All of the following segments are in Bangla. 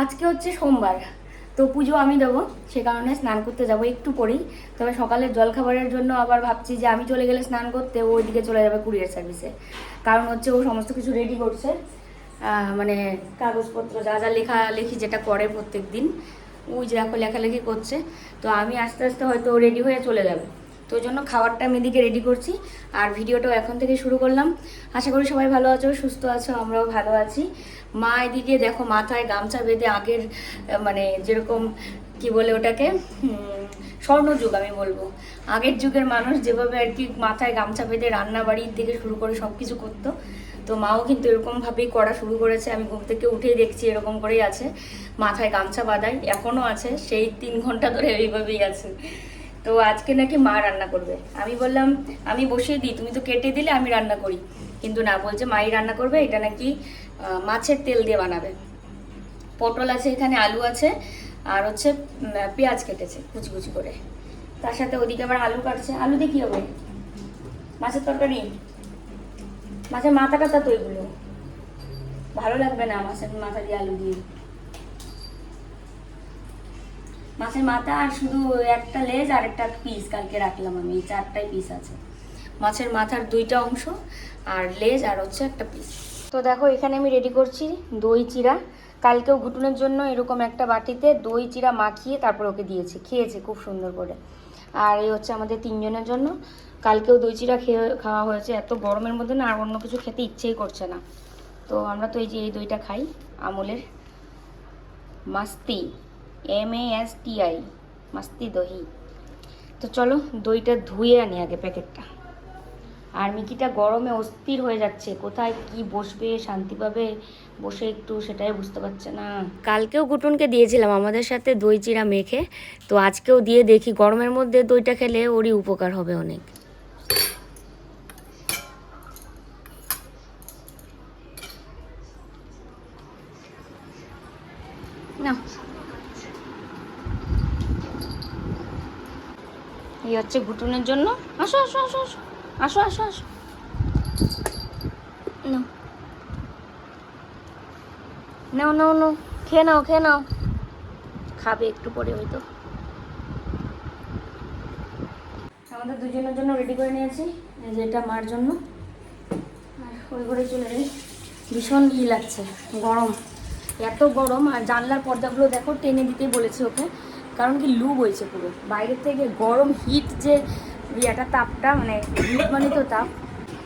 আজকে হচ্ছে সোমবার, তো পুজো আমি দেবো, সে কারণে স্নান করতে যাব একটু পরেই। তবে সকালের জলখাবারের জন্য আবার ভাবছি যে আমি চলে গেলে স্নান করতে, ও ওইদিকে চলে যাবে কুরিয়ার সার্ভিসে। কারণ হচ্ছে ও সমস্ত কিছু রেডি করছে মানে কাগজপত্র যা যা লেখা লেখি যেটা করে প্রত্যেক দিন ওই যে দেখো লেখালেখি করছে। তো আমি আস্তে আস্তে হয়তো রেডি হয়ে চলে যাবে। তো জন্য খাবারটা আমি এদিকে রেডি করছি। আর ভিডিওটাও এখন থেকে শুরু করলাম। আশা করি সবাই ভালো আছো, সুস্থ আছো, আমরাও ভালো আছি। মা এদিকে দেখো মাথায় গামছা বেঁধে আগের মানে যেরকম কি বলে ওটাকে স্বর্ণযুগ আমি বলব। আগের যুগের মানুষ যেভাবে আর কি মাথায় গামছা বেঁধে রান্না বাড়ির থেকে শুরু করে সব কিছু করতো, তো মাও কিন্তু এরকমভাবেই করা শুরু করেছে। আমি ঘুম থেকে উঠেই দেখছি এরকম করেই আছে, মাথায় গামছা বাঁধাই এখনও আছে, সেই তিন ঘণ্টা ধরে এইভাবেই আছে। তো আজকে নাকি মা রান্না করবে। আমি বললাম, আমি বসিয়ে দিই, তুমি তো কেটে দিলে আমি রান্না করি। কিন্তু না, বলছে, মাই রান্না করবে, এটা নাকি মাছের তেল দিয়ে বানাবে। পটল আছে এখানে, আলু আছে, আর হচ্ছে পেঁয়াজ কেটেছে কুচি কুচি করে। তার সাথে ওদিকে আবার আলু কাটছে। আলু দিয়ে কি হবে? মাছের তরকারি? মাছের মাথা কাটা তো এগুলো। ভালো লাগবে না মাছের মাথা দিয়ে আলু দিয়ে। মাছের মাথা আর শুধু একটা লেজ আর একটা পিস কালকে রাখলাম আমি চারটাই পিস আছে। মাছের মাথার দুইটা অংশ আর লেজ আর হচ্ছে একটা পিস তো দেখো, এখানে আমি রেডি করছি দই চিরা। কালকেও ঘুটুনের জন্য এরকম একটা বাটিতে দই চিরা মাখিয়ে তারপর ওকে দিয়েছি। খেয়েছে খুব সুন্দর করে। আর এই হচ্ছে আমাদের তিনজনের জন্য। কালকেও দই চিরা খেয়ে খাওয়া হয়েছে। এত গরমের মধ্যে না আর অন্য কিছু খেতে ইচ্ছেই করছে না। তো আমরা তো এই যে এই দইটা খাই, আমলের মাস্তি M A S T I মাস্তি দহি। তো চলো দইটা ধুয়ে আনি আগে প্যাকেটটা। আর মিকিটা গরমে অস্থির হয়ে যাচ্ছে। কোথায় কি বসবে শান্তি পাবে? বসে একটু সেটাই বুঝতে পারছে না। কালকেও কুটুনকে দিয়েছিলাম আমাদের সাথে দই চিরা মেখে। তো আজকেও দিয়ে দেখি গরমের মধ্যে দইটা খেলে ওরই উপকার হবে অনেক। না এই হচ্ছে ঘুটুনের জন্য। আসো আসো আসো আসো। আসো আসো আসো। নাও। নাও নাও নাও। খেয়ে নাও খেয়ে নাও। খাবে একটু পরে হয়তো। আমাদের দুজনের জন্য রেডি করে নিয়েছি। যেটা মার জন্য। আর ওই ঘরে চলে যাই। ভীষণ ই লাগছে, গরম। এত গরম, আর জানলার পর্দাগুলো দেখো, টেনে দিতেই বলেছে ওকে। কারণ কি লু বইছে পুরো। বাইরের থেকে গরম হিট যে ইয়েটা তাপটা মানে মানে তাপ।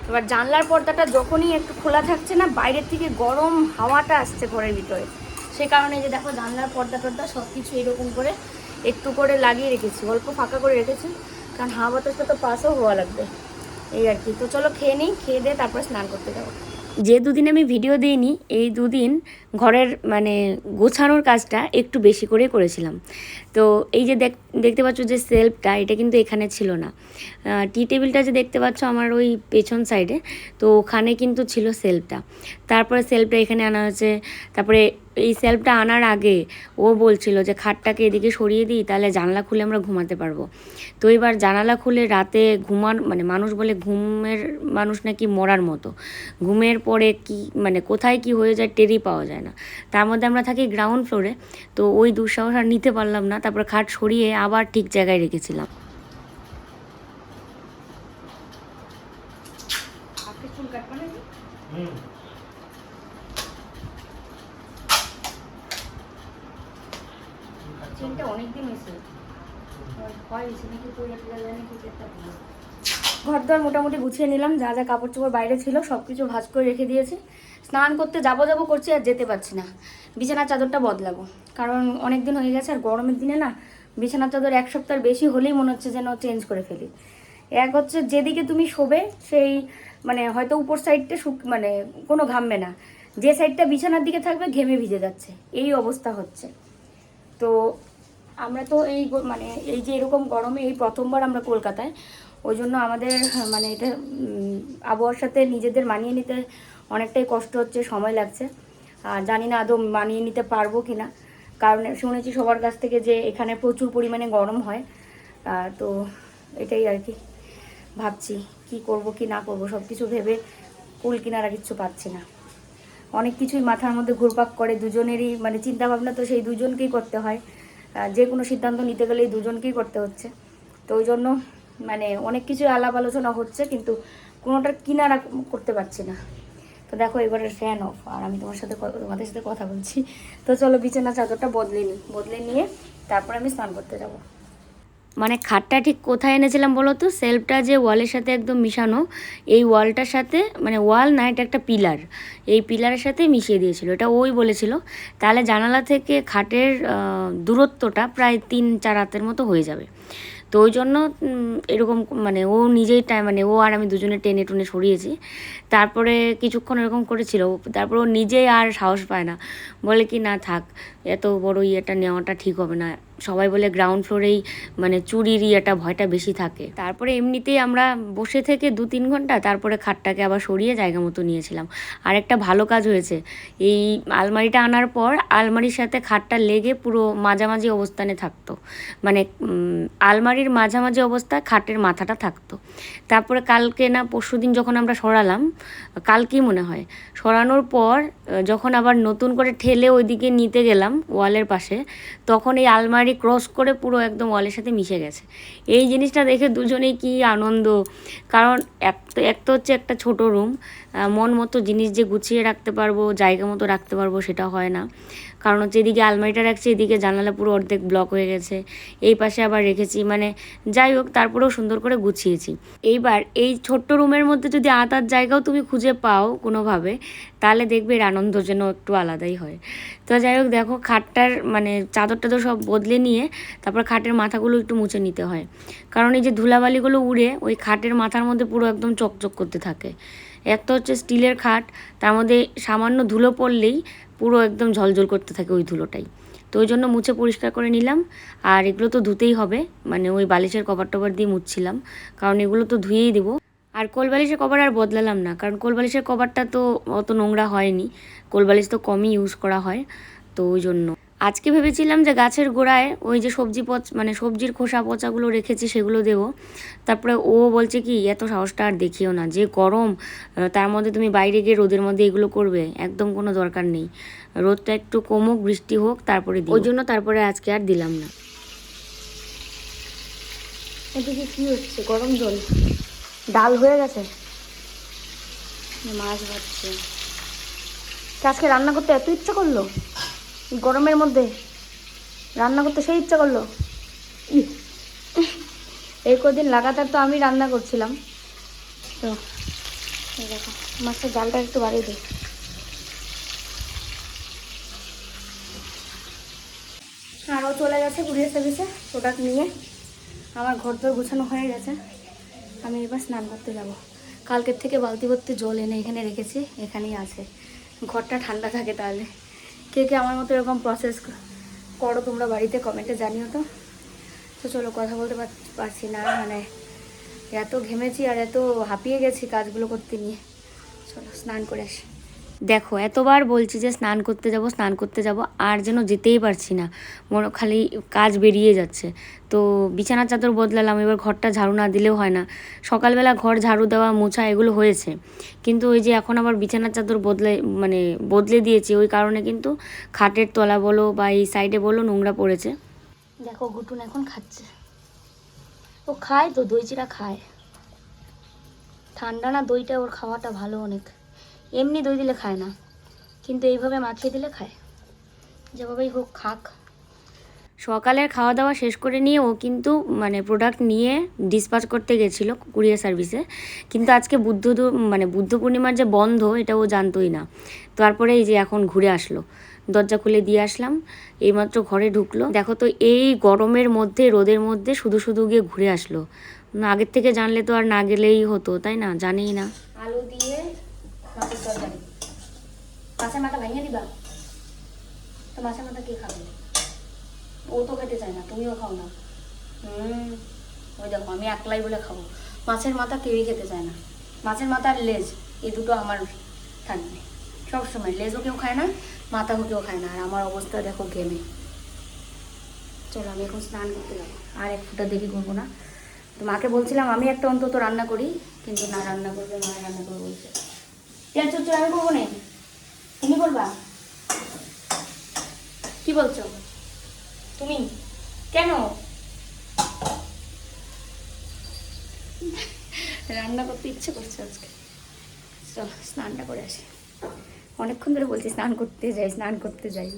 এবার জানলার পর্দাটা যখনই একটু খোলা থাকছে না, বাইরের থেকে গরম হাওয়াটা আসছে ঘরের ভিতরে। সে কারণে যে দেখো, জানলার পর্দা টর্দা সব কিছু এরকম করে একটু করে লাগিয়ে রেখেছি, অল্প ফাঁকা করে রেখেছি, কারণ হাওয়া বাতাসটা তো পাসও হওয়া লাগবে। এই আর কি। তো চলো খেয়ে নিই, খেয়ে দিয়ে তারপরে স্নান করতে যাব। যে দুদিন আমি ভিডিও দিইনি, এই দুদিন ঘরের মানে গোছানোর কাজটা একটু বেশি করে করেছিলাম। তো এই যে দেখ, দেখতে পাচ্ছ যে সেলফটা এটা কিন্তু এখানে ছিল না। টি টেবিলটা যে দেখতে পাচ্ছ আমার ওই পেছন সাইডে তো ওখানে কিন্তু ছিল সেলফটা তারপরে সেলফটা এখানে আনা হয়েছে। তারপরে এই সেলফটা আনার আগে ও বলছিল যে খাটটাকে এদিকে সরিয়ে দিই তাহলে জানলা খুলে আমরা ঘুমাতে পারব। তো এবার জানালা খুলে রাতে ঘুমান মানে মানুষ বলে ঘুমের মানুষ নাকি মরার মতো। ঘুমের পরে কি মানে কোথায় কি হয়ে যায় টেরি পাওয়া যায় না। তার মধ্যে আমরা থাকি গ্রাউন্ড ফ্লোরে তো ওই দুঃসাহস আর নিতে পারলাম না। তারপরে খাট সরিয়ে আবার ঠিক জায়গায় রেখেছিলাম। চুল কাটবা নাকি ঘর দর মোটামুটি গুছিয়ে নিলাম, যা যা কাপড় চোপড় বাইরে ছিল সব কিছু ভাজ করে রেখে দিয়েছি। স্নান করতে যাব যাব করছি আর যেতে পারছি না। বিছানার চাদরটা বদলাবো। কারণ অনেক দিন হয়ে গেছে, আর গরমের দিনে না, বিছানার চাদর এক সপ্তাহ বেশি হলেই মনে হচ্ছে যেন চেঞ্জ করে ফেলি। এক হচ্ছে যেদিকে তুমি শোবে, সেই মানে হয়তো উপর সাইডটা শুক মানে কোনো ঘামবে না। যে সাইডটা বিছানার দিকে থাকবে, ঘেমে ভিজে যাচ্ছে। এই অবস্থা হচ্ছে। তো আমরা তো এই মানে এই যে এরকম গরমে এই প্রথমবার আমরা কলকাতায় ওই জন্য আমাদের হ্যাঁ, মানে এটা আবহাওয়ার সাথে নিজেদের মানিয়ে নিতে অনেকটাই কষ্ট হচ্ছে সময় লাগছে। আর জানি না আদৌ মানিয়ে নিতে পারব কি না কারণ শুনেছি সবার কাছ থেকে যে এখানে প্রচুর পরিমাণে গরম হয়। তো এটাই আর কি। ভাবছি কি করব কি না করব সব কিছু ভেবে কুল কিনারা কিচ্ছু পাচ্ছি না। অনেক কিছুই মাথার মধ্যে ঘুরপাক করে দুজনেরই মানে চিন্তাভাবনা তো সেই দুজনকেই করতে হয়। যে কোনো সিদ্ধান্ত নিতে গেলে দুজনকেই করতে হচ্ছে। তো ওই জন্য মানে অনেক কিছু আলাপ আলোচনা হচ্ছে, কিন্তু কোনোটার কিনারা করতে পারছি না। তো দেখো এবারের ফ্যান অফ আর আমি তোমার সাথে তোমাদের সাথে কথা বলছি। তো চলো বিছানা চাদরটা বদলে নিই। বদলে নিয়ে তারপর আমি স্নান করতে যাব। মানে খাটটা ঠিক কোথায় এনেছিলাম বলো তো? সেলফটা যে ওয়ালের সাথে একদম মিশানো, এই ওয়ালটার সাথে মানে ওয়াল না, এটা একটা পিলার এই পিলারের সাথে মিশিয়ে দিয়েছিল, এটা ওই বলেছিল। তাহলে জানালা থেকে খাটের দূরত্বটা প্রায় তিন, চার হাতের মতো হয়ে যাবে। তো ওই জন্য এরকম মানে ও নিজেই টাইম মানে ও আর আমি দুজনে টেনে টুনে সরিয়েছি। তারপরে কিছুক্ষণ এরকম করেছিল, তারপর ও নিজেই আর সাহস পায় না। বলে কি, না থাক, এত বড় ইয়েটা নেওয়াটা ঠিক হবে না। সবাই বলে গ্রাউন্ড ফ্লোরেই মানে চুরির ইয়েটা, ভয়টা বেশি থাকে। তারপরে এমনিতেই আমরা বসে থেকে দু তিন ঘণ্টা তারপরে খাটটাকে আবার সরিয়ে জায়গা মতো নিয়েছিলাম। আর একটা ভালো কাজ হয়েছে, এই আলমারিটা আনার পর আলমারির সাথে খাটটা লেগে পুরো মাঝামাঝি অবস্থানে থাকতো। মানে আলমারির মাঝামাঝি অবস্থায় খাটের মাথাটা থাকতো। তারপরে কালকে না পরশু দিন যখন আমরা সরালাম, কালকেই মনে হয়, সরানোর পর যখন আবার নতুন করে ঠেলে ওইদিকে নিতে গেলাম, ওয়ালের পাশে, তখন এই আলমারি ক্রস করে পুরো একদম ওয়ালের সাথে মিশে গেছে। এই জিনিসটা দেখে দুজনেই কি আনন্দ। কারণ এক তো এক তো হচ্ছে একটা ছোট রুম মন মতো জিনিস যে গুছিয়ে রাখতে পারব, জায়গা মতো রাখতে পারব, সেটা হয় না। কারণ হচ্ছে এদিকে আলমারিটা রাখছি, এদিকে জানালা পুরো অর্ধেক ব্লক হয়ে গেছে। এই পাশে আবার রেখেছি মানে যাই হোক, তারপরেও সুন্দর করে গুছিয়েছি। এইবার এই ছোট্ট রুমের মধ্যে যদি আতার জায়গাও তুমি খুঁজে পাও কোনোভাবে, তাহলে দেখবে এর আনন্দ যেন একটু আলাদাই হয়। তো যাই হোক, দেখো খাটটার মানে চাদরটা তো সব বদলে নিয়ে, তারপর খাটের মাথাগুলো একটু মুছে নিতে হয়। কারণ এই যে ধুলাবালিগুলো উড়ে, ওই খাটের মাথার মধ্যে পুরো একদম চকচক করতে থাকে। এক তো হচ্ছে স্টিলের খাট, তার মধ্যে সামান্য ধুলো পড়লেই পুরো একদম ঝলঝল করতে থাকে ওই ধুলোটাই। তো ওই জন্য মুছে পরিষ্কার করে নিলাম। আর এগুলো তো ধুতেই হবে মানে ওই বালিশের কভার টভার দিয়ে মুছছিলাম, কারণ এগুলো তো ধুয়েই দিব। আর কোলবালিশের কভার আর বদলালাম না, কারণ কোলবালিশের কভারটা তো অত নোংরা হয়নি, কোলবালিশ তো কমই ইউজ করা হয়, তো ওই জন্য। আজকে ভেবেছিলাম যে গাছের গোড়ায় ওই যে সবজি পচ মানে সবজির খোসা পচাগুলো রেখেছি সেগুলো দেবো। তারপরে ও বলছে কি এত সাহসটা আর দেখিও না যে গরম তার মধ্যে তুমি বাইরে গিয়ে রোদের মধ্যে এগুলো করবে একদম কোনো দরকার নেই। রোদটা একটু কমুক বৃষ্টি হোক তারপরে ওই জন্য তারপরে আজকে আর দিলাম না। এদিকে কি হচ্ছে? গরম জল। ডাল হয়ে গেছে? মাছ ভাজছে। আজকে রান্না করতে এত ইচ্ছা করল? গরমের মধ্যে রান্না করতে সেই ইচ্ছা করল। এই কদিন লাগাতার তো আমি রান্না করছিলাম। তো দেখো, মাছের জালটা একটু বাড়িয়ে দিই। আরও চলে গেছে কুরিয়ার সার্ভিসে প্রোডাক্ট নিয়ে। আমার ঘর দর গুছানো হয়ে গেছে। আমি এবার স্নান করতে যাব। কালকের থেকে বালতি ভর্তি জল এনে এখানে রেখেছি, এখানেই আছে। ঘরটা ঠান্ডা থাকে তাহলে। কে কে আমার মতো এরকম প্রসেস করো তোমরা বাড়িতে কমেন্টে জানিও তো। তো চলো কথা বলতে পারছি না মানে এত ঘেমেছি আর এত হাঁপিয়ে গেছি কাজগুলো করতে নিয়ে। চলো, স্নান করে আসি। দেখো, এতবার বলছি যে স্নান করতে যাব, স্নান করতে যাব, আর যেন যেতেই পারছি না। মনে খালি কাজ বেরিয়ে যাচ্ছে। তো বিছানার চাদর বদলালাম, এবার ঘরটা ঝাড়ু না দিলেও হয় না। সকালবেলা ঘর ঝাড়ু দেওয়া, মোছা এগুলো হয়েছে। কিন্তু ওই যে এখন আবার বিছানার চাদর বদলে মানে বদলে দিয়েছি, ওই কারণে কিন্তু খাটের তলা বলো বা এই সাইডে বলো নোংরা পড়েছে। দেখো গুটুন এখন খাচ্ছে। ও খায় তো দই চিরা খায়। ঠান্ডা না দইটা, ওর খাওয়াটা ভালো অনেক। এমনি দই দিলে খায় না। কিন্তু এইভাবে মাখিয়ে দিলে খায়। যেভাবেই হোক খাক। সকালের খাওয়া দাওয়া শেষ করে নিয়ে ও কিন্তু মানে প্রোডাক্ট নিয়ে ডিসপাচ করতে গেছিল কুরিয়ার সার্ভিসে। কিন্তু আজকে বুদ্ধ মানে বুদ্ধ পূর্ণিমার যে বন্ধ এটা ও জানতোই না। তারপরে এই যে এখন ঘুরে আসলো। দরজা খুলে দিয়ে আসলাম। এইমাত্র ঘরে ঢুকলো। দেখো তো এই গরমের মধ্যে রোদের মধ্যে শুধু শুধু গিয়ে ঘুরে আসলো। আগের থেকে জানলে তো আর না গেলেই হতো তাই না? জানেই না। আলু দিয়ে মাছের মাথা ভেঙে দিবা তো মাছের মাথা কে খাবে? ও তো খেতে চায় না তুমিও খাও না। হুম ওই দেখো আমি একলাই বলে খাব। মাছের মাথা কেউই খেতে চায় না। মাছের মাথা আর লেজ এই দুটো আমার থাকবে। সবসময় লেজও কেউ খায় না মাথাও কেউ খায় না। আর আমার অবস্থা দেখো গেমে চলো আমি এখন স্নান করতে যাব। আর এক ফুটা দেরি করব না। তো মাকে বলছিলাম আমি একটা অন্তত রান্না করি কিন্তু না রান্না করবে মা রান্না করে বলছে। পেঁয়াজ চচ্চড়ি আমি করব না? তুমি কি বলছো? তুমি? কেন? রান্না করতে ইচ্ছে করছে আজকে। চল, স্নানটা করে আসি। অনেকক্ষণ ধরে বলছি স্নান করতে যাই, স্নান করতে যাই।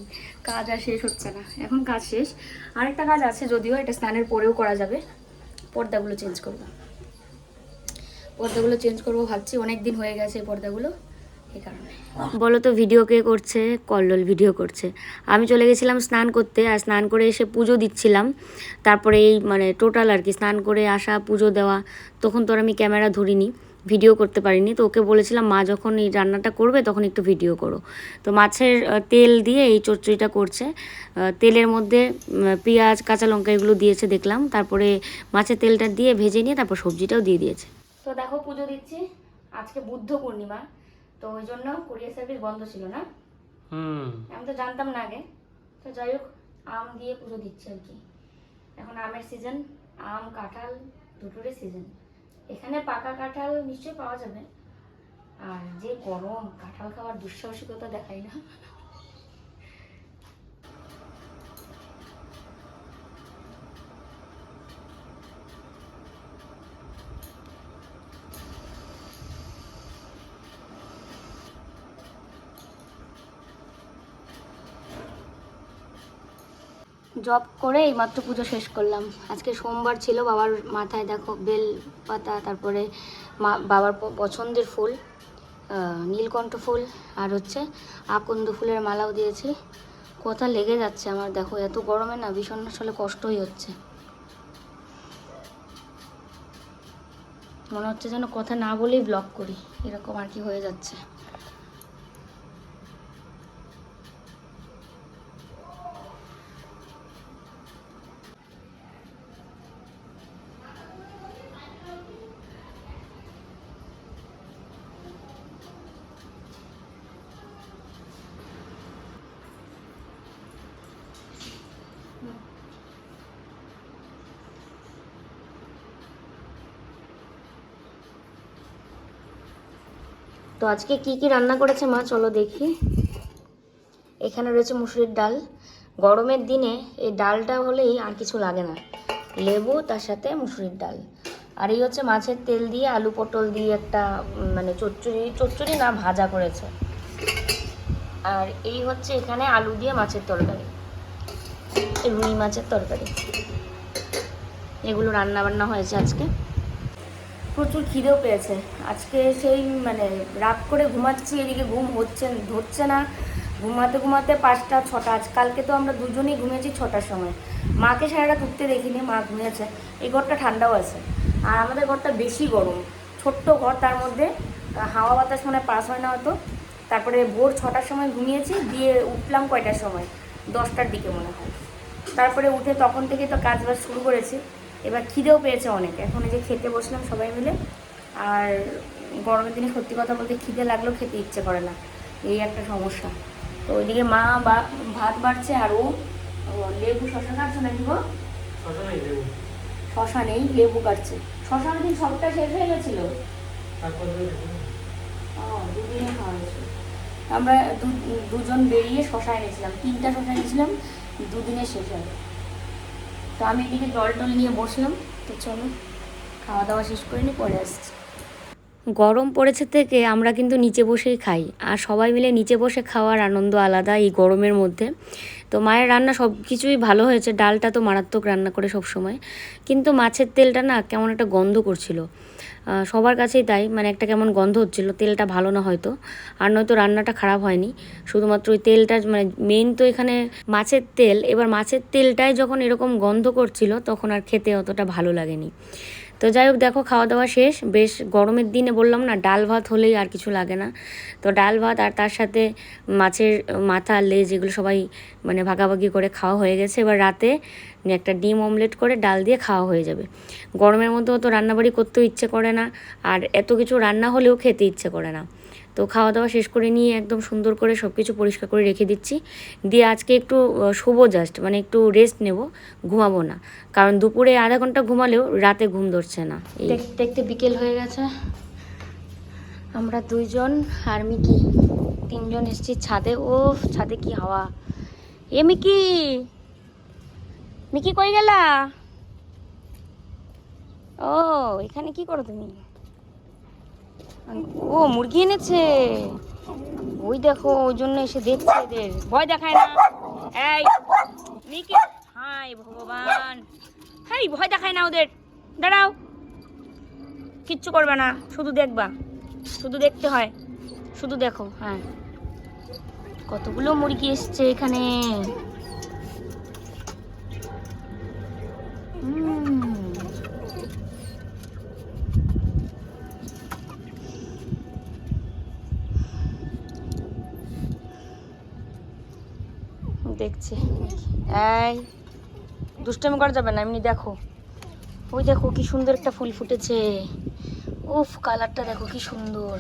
কাজ আর শেষ হচ্ছে না। এখন কাজ শেষ। আরেকটা কাজ আছে, যদিও এটা স্নানের পরেও করা যাবে। পর্দাগুলো চেঞ্জ করব। পর্দাগুলো চেঞ্জ করব ভাবছি অনেক দিন হয়ে গেছে এই পর্দাগুলো। বলো তো ভিডিও কে করছে কল্লোল ভিডিও করছে। আমি চলে গেছিলাম স্নান করতে আর স্নান করে এসে পুজো দিচ্ছিলাম। তারপরে এই মানে টোটাল আর কি স্নান করে আসা পুজো দেওয়া তখন তো আর আমি ক্যামেরা ধরিনি ভিডিও করতে পারিনি। তো ওকে বলেছিলাম মা যখন এই রান্নাটা করবে তখন একটু ভিডিও করো। তো মাছের তেল দিয়ে এই চচ্চড়িটা করছে। তেলের মধ্যে পেঁয়াজ কাঁচা লঙ্কা এগুলো দিয়েছে দেখলাম। তারপরে মাছের তেলটা দিয়ে ভেজে নিয়ে তারপর সবজিটাও দিয়ে দিয়েছে। তো দেখো পুজো দিচ্ছি। আজকে বুদ্ধ পূর্ণিমা। তো ওই জন্য কুরিয়ার সার্ভিস বন্ধ ছিল না। হুম। আমি তো জানতাম না আগে। তো যাই হোক আম দিয়ে পুজো দিচ্ছি আর কি। এখন আমের সিজন আম কাঁঠাল দুটোরই সিজন এখানে পাকা কাঁঠাল নিশ্চয়ই পাওয়া যাবে। আর যে গরম কাঁঠাল খাওয়ার দুঃসাহসিকতা দেখাই না। জব করে এইমাত্র পুজো শেষ করলাম। আজকে সোমবার ছিল, বাবার মাথায় দেখো বেল পাতা, তারপরে মা, বাবার পছন্দের ফুল নীলকণ্ঠ ফুল, আর হচ্ছে আকন্দ ফুলের মালাও দিয়েছি। কথা লেগে যাচ্ছে আমার, দেখো এত গরমে না ভীষণ আসলে কষ্টই হচ্ছে। মনে হচ্ছে যেন কথা না বলেই ব্লগ করি, এরকম আর কি হয়ে যাচ্ছে। আজকে কি কি রান্না করেছে মা? চলো দেখি। এখানে রয়েছে মুসুরির ডাল। গরমের দিনে এই ডালটা হলেই আর কিছু লাগে না। লেবু, তার সাথে মুসুরির ডাল। আর এই হচ্ছে মাছের তেল দিয়ে আলু পটল দিয়ে একটা মানে চচ্চড়ি চচ্চড়ি না, ভাজা করেছে। আর এই হচ্ছে এখানে আলু দিয়ে মাছের তরকারি। রুই মাছের তরকারি। এগুলো রান্না বান্না হয়েছে আজকে। প্রচুর খিদেও পেয়েছে। আজকে সেই মানে রাত করে ঘুমাচ্ছি, এদিকে ঘুম হচ্ছে, ধরছে না। ঘুমাতে ঘুমাতে পাঁচটা, ছটা। আজ, কালকে তো আমরা দুজনেই ঘুমিয়েছি ছটার সময়। মাকে সারা রাত উঠতে দেখিনি, মা ঘুমিয়েছে। এই ঘরটা ঠান্ডাও আছে। আর আমাদের ঘরটা বেশি গরম। ছোট্ট ঘর, তার মধ্যে হাওয়া বাতাস মনে পাস হয় না হয়তো। তারপরে ভোর ছটার সময় ঘুমিয়েছি, দিয়ে উঠলাম কয়টার সময়? দশটার দিকে মনে হয়। তারপরে উঠে তখন থেকে তো কাজ বাজ শুরু করেছি। এবার খিদেও পেয়েছে অনেক। এখন এই যে খেতে বসলাম সবাই মিলে। আর গরমের দিনে সত্যি কথা বলতে খিদে লাগলেও খেতে ইচ্ছে করে না। এই একটা সমস্যা। তো ওইদিকে মা বা ভাত বাড়ছে আর ও লেবু শশা কাটছে নাকি গো? শশা নেই লেবু। কাটছে। শশা দিন সবটা শেষ হয়ে গেছিল? দুদিনে খাওয়া হয়েছিল আমরা দুজন বেরিয়ে শশা এনেছিলাম। তিনটা শশা এনেছিলাম। দুদিনে শেষ হয়। তো আমি এদিকে জল টল নিয়ে বসলাম, তো চলো, খাওয়া দাওয়া শেষ করে নিয়ে পরে আসছি। গরম পড়েছে থেকে আমরা কিন্তু নিচে বসেই খাই। আর সবাই মিলে নিচে বসে খাওয়ার আনন্দ আলাদা এই গরমের মধ্যে। তো মায়ের রান্না সব কিছুই ভালো হয়েছে, ডালটা তো মারাত্মক রান্না করে সব সময় কিন্তু মাছের তেলটা না কেমন একটা গন্ধ করছিল। সবার কাছেই তাই মানে একটা কেমন গন্ধ হচ্ছিল, তেলটা ভালো না হয়তো। আর নয়তো রান্নাটা খারাপ হয়নি। শুধুমাত্র ওই তেলটা মানে মেন তো এখানে মাছের তেল। এবার মাছের তেলটাই যখন এরকম গন্ধ করছিল, তখন আর খেতে অতটা ভালো লাগেনি। তো যাই হোক, দেখো, খাওয়া দাওয়া শেষ। বেশ গরমের দিনে বললাম না, ডাল ভাত হলেই আর কিছু লাগে না। তো ডাল ভাত আর তার সাথে মাছের মাথা, লেজ এগুলো সবাই মানে ভাগাভাগি করে খাওয়া হয়ে গেছে। এবার রাতে একটা ডিম অমলেট করে ডাল দিয়ে খাওয়া হয়ে যাবে। গরমের মধ্যেও তো রান্নাবাড়ি করতেও ইচ্ছে করে না। আর এত কিছু রান্না হলেও খেতে ইচ্ছে করে না। তো খাওয়া দাওয়া শেষ করে নিয়ে একদম সুন্দর করে সব কিছু পরিষ্কার করে রেখে দিচ্ছি। দিয়ে আজকে একটু শোবো জাস্ট মানে একটু রেস্ট নেব, ঘুমাবো না। কারণ দুপুরে আধা ঘণ্টা ঘুমালেও রাতে ঘুম ধরছে না। দেখতে দেখতে বিকেল হয়ে গেছে। আমরা দুইজন, আর মিকি তিনজন এসছি ছাদে। ও ছাদে কি হাওয়া। এ মিকি! মিকি কই গেলা? ও, এখানে কি করো তুমি? ও, মুরগি এনেছে। ওই দেখো, ওই জন্য এসে দেখছে এদের। ভয় দেখায় না। এই, মিকি হাই ভগবান। হাই, ভয় দেখায় না ওদের। দাঁড়াও। কিচ্ছু করবে না। শুধু দেখবা। শুধু দেখতে হয়। শুধু দেখো হ্যাঁ। কতগুলো মুরগি এসছে এখানে। উম। দেখছে। এই, দুষ্টামি করা যাবে না, এমনি দেখো। ওই দেখো কি সুন্দর একটা ফুল ফুটেছে। উফ, কালারটা দেখো কি সুন্দর।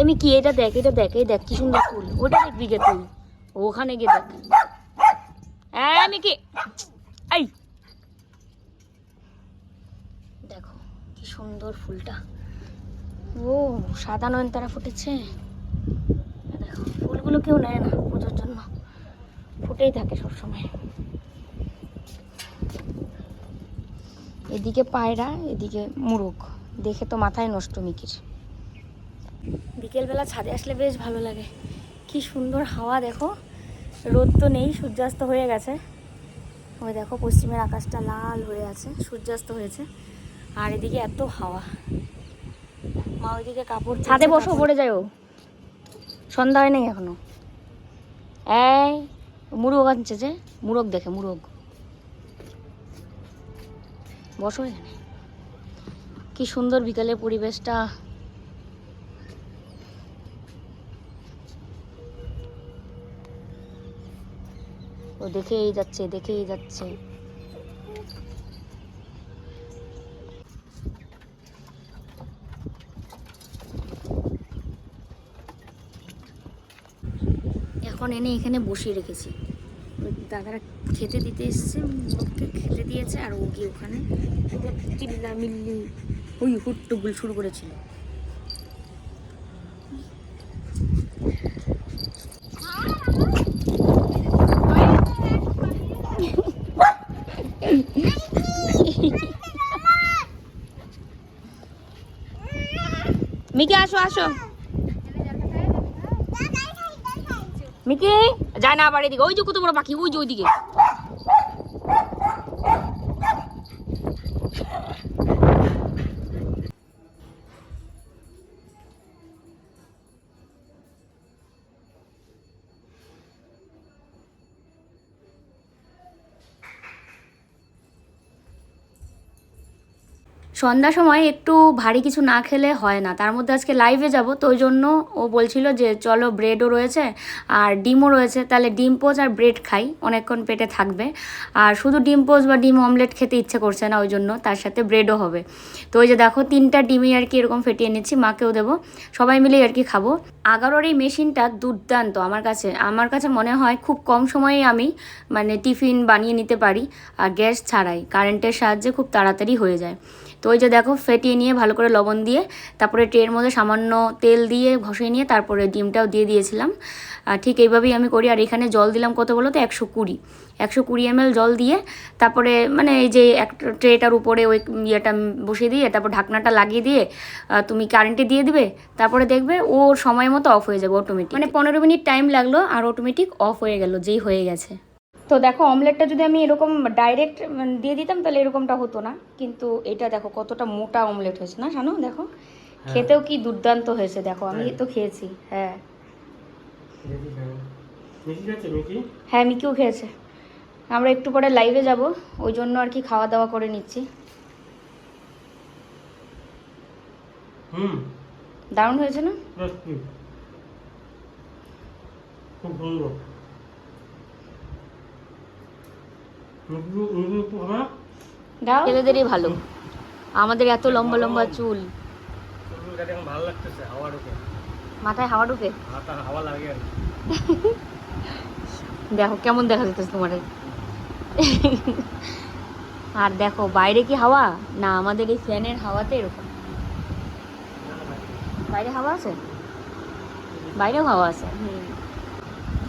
আমি কি এটা দেখ এটা দেখ, এই দেখ কি সুন্দর ফুল। ওটা দেখবি গে তুই? ওখানে গিয়ে দেখ। আমি কি এই। দেখো কি সুন্দর ফুলটা। ও, সাদা নয়নতারা ফুটেছে। দেখো, ফুলগুলো কেউ নেয় না পুজোর ফুটেই থাকে সবসময়। এদিকে পায়রা এদিকে মুরগ। দেখে তো মাথায় নষ্ট মিকির। বিকেলবেলা ছাদে আসলে বেশ ভালো লাগে। কি সুন্দর হাওয়া দেখো। রোদ তো নেই সূর্যাস্ত হয়ে গেছে। ওই দেখো পশ্চিমের আকাশটা লাল হয়ে আছে সূর্যাস্ত হয়েছে। আর এদিকে এত হাওয়া। মা ওইদিকে কাপড় ছাদে বসো পড়ে যাও সন্ধ্যা হয় নাই এখনও। এই মুরগ আনছে যে, মুরগ দেখে, মুরগ। বসো এখানে। কি সুন্দর বিকালের পরিবেশটা। ও দেখেই যাচ্ছে দেখেই যাচ্ছে। এখন এনে এখানে বসিয়ে রেখেছি। দাদারা খেতে দিতে এসছে, ওকে খেতে দিয়েছে, আর ও গিয়ে ওখানে চিল্লা মিল্লি ওই হুট্টুগুল শুরু করেছিল। মিকি, আসো আসো। মিকি যায় না আবার এদিকে ওই যে কত বড় পাখি ওই যে ওইদিকে। সন্ধ্যার সময় একটু ভারী কিছু না খেলে হয় না। তার মধ্যে আজকে লাইভে যাব, তো ওই জন্য ও বলছিল যে, চলো ব্রেডও রয়েছে আর ডিমও রয়েছে, তাহলে ডিম পোচ আর ব্রেড খাই, অনেকক্ষণ পেটে থাকবে। আর শুধু ডিম পোচ বা ডিম অমলেট খেতে ইচ্ছে করছে না, ওই জন্য তার সাথে ব্রেডও হবে। তো ওই যে দেখো, তিনটা ডিমই আর কি এরকম ফেটিয়ে নিচ্ছি, মাকেও দেবো, সবাই মিলেই আর কি খাব। আগারোর এই মেশিনটা দুর্দান্ত আমার কাছে। আমার কাছে মনে হয় খুব কম সময়ে আমি মানে টিফিন বানিয়ে নিতে পারি, আর গ্যাস ছাড়াই। কারেন্টের সাহায্যে খুব তাড়াতাড়ি হয়ে যায়। তো ওই যে দেখো ফেটিয়ে নিয়ে ভালো করে লবণ দিয়ে তারপরে ট্রের মধ্যে সামান্য তেল দিয়ে ঘষে নিয়ে তারপরে ডিমটাও দিয়ে দিয়েছিলাম। ঠিক এইভাবেই আমি করি। আর এখানে জল দিলাম কত বলো তো? একশো কুড়ি। একশো কুড়ি এম জল দিয়ে তারপরে মানে এই যে এক ট্রেটার উপরে ওই ইয়েটা বসিয়ে দিয়ে তারপর ঢাকনাটা লাগিয়ে দিয়ে তুমি কারেন্টে দিয়ে দিবে, তারপরে দেখবে ওর সময় মতো অফ হয়ে যাবে অটোমেটিক মানে পনেরো মিনিট টাইম লাগল আর অটোমেটিক অফ হয়ে গেল, যেই হয়ে গেছে। তো দেখো অমলেটটা যদি আমি এরকম ডাইরেক্ট দিয়ে দিতাম তাহলে এরকমটা হতো না। কিন্তু এটা দেখো কতটা মোটা অমলেট হয়েছে না জানো দেখো খেতেও কি দুর্দান্ত হয়েছে দেখো আমি তো খেয়েছি হ্যাঁ। হ্যাঁ মিকিও খেয়েছে। আমরা একটু পরে লাইভে যাব ওই জন্য আর কি খাওয়া দাওয়া করে নিচ্ছি। হুম। দারুণ হয়েছে না? খুব সুন্দর মিকি মিকি একটু খাবে না? দাও। ছেলেদেরই ভালো। আমাদের এত লম্বা লম্বা চুল। ভালো লাগতেছে হাওয়া ঢুকে। মাথায় হাওয়া ঢুকে? হাওয়া লাগে দেখো কেমন দেখা যেতেছে তোমার। আর দেখো বাইরে কি হাওয়া? না আমাদের এই ফ্যানের হাওয়াতে এরকম। বাইরে হাওয়া আছে? বাইরেও হাওয়া আছে। হুম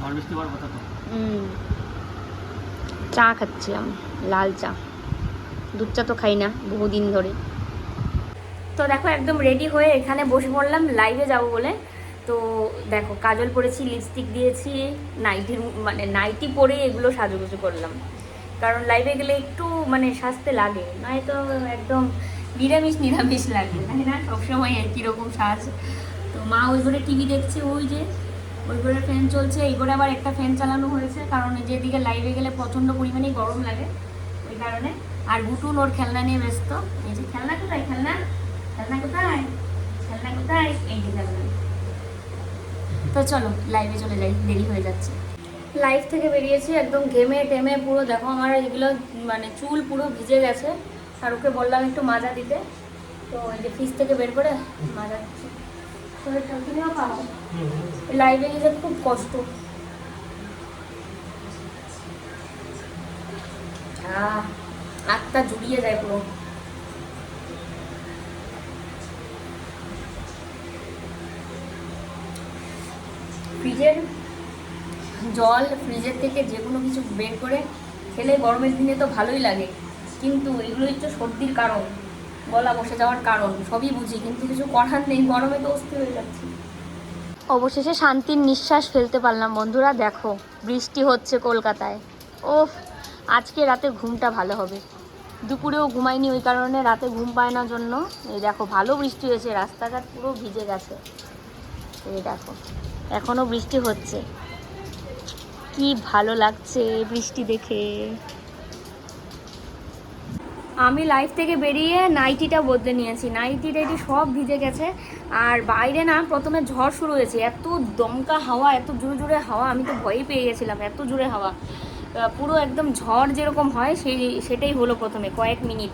ঝড় বৃষ্টি হওয়ার কথা তো। হুম। চা খাচ্ছি আমি লাল চা। দুধ চা তো খাই না, বহুদিন ধরে। তো দেখো, একদম রেডি হয়ে এখানে বসে পড়লাম লাইভে যাব বলে। তো দেখো, কাজল পরেছি লিপস্টিক দিয়েছি নাইটির মানে নাইটি পরে এগুলো সাজুগুজু করলাম। কারণ লাইভে গেলে একটু মানে সাজতে লাগে, নয়তো একদম নিরামিষ নিরামিষ লাগে, তাই না? সবসময় একই রকম সাজ। তো মা ওই ঘরে টিভি দেখছে, ওই যে ওই ফ্যান চলছে এই আবার একটা ফ্যান চালানো হয়েছে, কারণ যেদিকে লাইভে গেলে প্রচণ্ড পরিমাণে গরম লাগে, ওই কারণে। আর গুটুন ওর খেলনা নিয়ে ব্যস্ত। এই যে, খেলনা কোথায়, খেলনা? খেলনা কোথায়? খেলনা কোথায়? এই খেলনা তো চলো লাইভে চলে যাই, দেরি হয়ে যাচ্ছে। লাইভ থেকে বেরিয়েছি, একদম ঘেমে টেমে পুরো, দেখো আমার এগুলো মানে চুল পুরো ভিজে গেছে। আর ওকে বললাম একটু মাজা দিতে। তো এই যে ফ্রিজ থেকে বের করে, মাজা দিচ্ছি। তুমিও খাও লাইভে গেলে খুব কষ্ট। আত্মা জুড়িয়ে যায় পুরো। ফ্রিজের জল, ফ্রিজের থেকে যে কোনো কিছু বের করে খেলে গরমের দিনে তো ভালোই লাগে। কিন্তু এগুলো হচ্ছে সর্দির কারণ, গলা বসে যাওয়ার কারণ, সবই বুঝি। কিন্তু কিছু করার নেই, গরমে তো অস্থির হয়ে যাচ্ছে। অবশেষে শান্তির নিঃশ্বাস ফেলতে পারলাম। বন্ধুরা, দেখো, বৃষ্টি হচ্ছে কলকাতায়। ওফ, আজকে রাতে ঘুমটা ভালো হবে। দুপুরেও ঘুমাইনি ওই কারণে রাতে ঘুম পায় না জন্য। এই দেখো, ভালো বৃষ্টি হয়েছে, রাস্তাঘাট পুরো ভিজে গেছে। এই দেখো এখনও বৃষ্টি হচ্ছে। কি ভালো লাগছে বৃষ্টি দেখে। আমি লাইফ থেকে বেরিয়ে নাইটিটা বদলে নিয়েছি। নাইটি টাইটি সব ভিজে গেছে। আর বাইরে না প্রথমে ঝড় শুরু হয়েছে। এত দমকা হাওয়া, এত জোরে জোরে হাওয়া, আমি তো ভয়ই পেয়ে গেছিলাম, এত জোরে হাওয়া। পুরো একদম ঝড় যেরকম হয়, সেই, সেটাই হলো প্রথমে কয়েক মিনিট।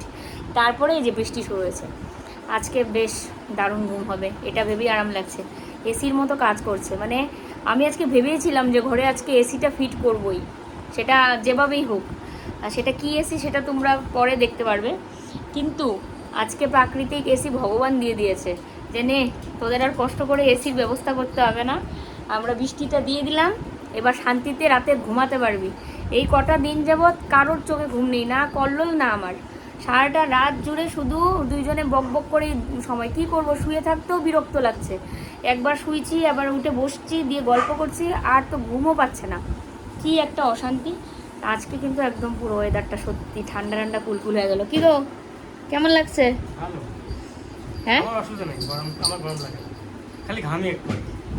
তারপরে এই যে বৃষ্টি শুরু হয়েছে। আজকে বেশ দারুণ ঘুম হবে, এটা ভেবেই আরাম লাগছে। এসির মতো কাজ করছে। মানে আমি আজকে ভেবেছিলাম যে ঘরে আজকে এসিটা ফিট করবই। সেটা যেভাবেই হোক। আর সেটা কি এসি সেটা তোমরা পরে দেখতে পারবে। কিন্তু আজকে প্রাকৃতিক এসি ভগবান দিয়ে দিয়েছে যে নে, তোদের আর কষ্ট করে এসির ব্যবস্থা করতে হবে না। আমরা বৃষ্টিটা দিয়ে দিলাম, এবার শান্তিতে রাতে ঘুমাতে পারবি। এই কটা দিন যাবৎ কারোর চোখে ঘুম নেই, না কল্লোল, না আমার। সারাটা রাত জুড়ে শুধু দুইজনে বক বক করে সময়। কি করব? শুয়ে থাকতেও বিরক্ত লাগছে। একবার শুয়েছি, আবার উঠে বসছি, দিয়ে গল্প করছি, আর তো ঘুমও পাচ্ছে না। কি একটা অশান্তি। আজকে কিন্তু একদম পুরো ওয়েদারটা সত্যি ঠান্ডা ঠান্ডা কুলকুল হয়ে গেল। কি গো? কেমন লাগছে? হ্যাঁ? আমার অসুবিধা নেই গরম আমার গরম লাগে খালি ঘামি একটু।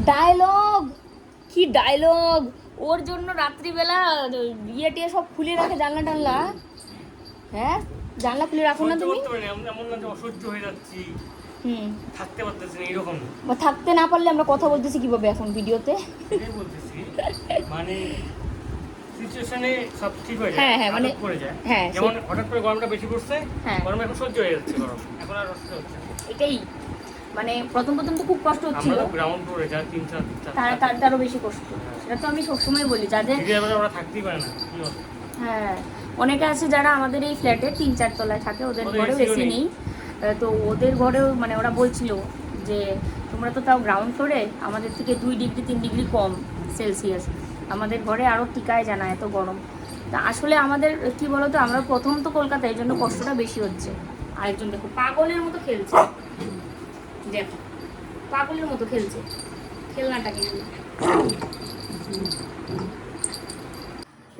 ডায়লগ কি ডায়লগ ওর জন্য রাত্রিবেলা ইয়ে টিয়ে সব খুলে রাখে জানলা টানলা। হ্যাঁ? জানলা খুলে রাখো না তুমি? করতে এমন- এমন না যে অসহ্য হয়ে যাচ্ছি। হুম। থাকতে পারতেছি না এরকম। থাকতে না পারলে আমরা কথা বলতেছি কীভাবে এখন ভিডিওতে? বলতেছি। মানে সিচুয়েশনে সব ঠিক হয়ে যায় হ্যাঁ, হ্যাঁ, মানে- করে যায়। হ্যাঁ, যেমন হঠাৎ করে গরমটা বেশি পড়ছে হ্যাঁ। গরমে এখন সহ্য হয়ে যাচ্ছে গরম। এখন আর হচ্ছে এটাই। মানে প্রথম প্রথম তো খুব কষ্ট হচ্ছিল। আমরা গ্রাউন্ড ফ্লোরে যা তিন চার তার তার তারও বেশি কষ্ট। সেটা তো আমি সবসময় বলি যাদের ওরা থাকতেই পারে না হ্যাঁ। অনেকে আছে যারা আমাদের এই ফ্ল্যাটে তিন চার তলায় থাকে ওদের এসি নেই। নেই। তো ওদের ঘরেও মানে ওরা বলছিল যে তোমরা তো তাও গ্রাউন্ড ফ্লোরে আমাদের থেকে দুই ডিগ্রি তিন ডিগ্রি কম সেলসিয়াস আমাদের ঘরে আরও টিকায় জানা এত গরম। তা আসলে আমাদের, কি বলতো, আমরা প্রথম তো কলকাতায় এই জন্য কষ্টটা বেশি হচ্ছে। আরেকজন দেখো, পাগলের মতো খেলছে। দেখো, পাগলের মতো খেলছে। খেলনাটা কিনে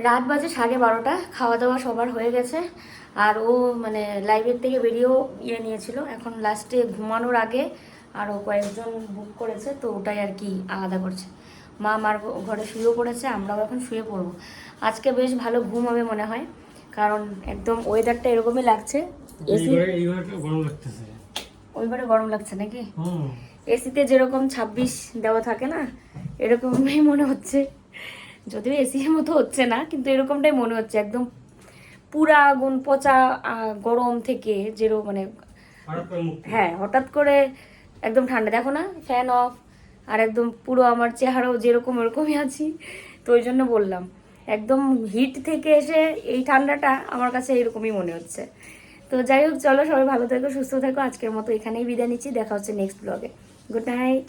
রাত বাজে সাড়ে বারোটা খাওয়া দাওয়া সবার হয়ে গেছে। আর ও মানে লাইব্রেরি থেকে বেরিয়েও ইয়ে নিয়েছিল। এখন লাস্টে ঘুমানোর আগে আরও কয়েকজন বুক করেছে, তো ওটাই আর কি আলাদা করছে। মা মার ঘরে শুয়েও পড়েছে আমরাও এখন শুয়ে পড়ব। আজকে বেশ ভালো ঘুম হবে মনে হয় কারণ একদম ওয়েদারটা এরকমই লাগছে। এসি ওইবারে গরম লাগছে নাকি? এসিতে যেরকম ছাব্বিশ দেওয়া থাকে না এরকমই মনে হচ্ছে। যদিও এসির মতো হচ্ছে না কিন্তু এরকমটাই মনে হচ্ছে। একদম পুরা আগুন পচা গরম থেকে যেরকম মানে হ্যাঁ হঠাৎ করে একদম ঠান্ডা। দেখো না ফ্যান অফ আর একদম পুরো আমার চেহারাও যেরকম ওরকমই আছি, তো ওই জন্য বললাম। একদম হিট থেকে এসে এই ঠান্ডাটা আমার কাছে এরকমই মনে হচ্ছে। তো যাই হোক, চলো সবাই ভালো থেকো, সুস্থ থেকো। আজকের মতো এখানেই বিদায় নিচ্ছি। দেখা হচ্ছে নেক্সট ব্লগে গুড নাইট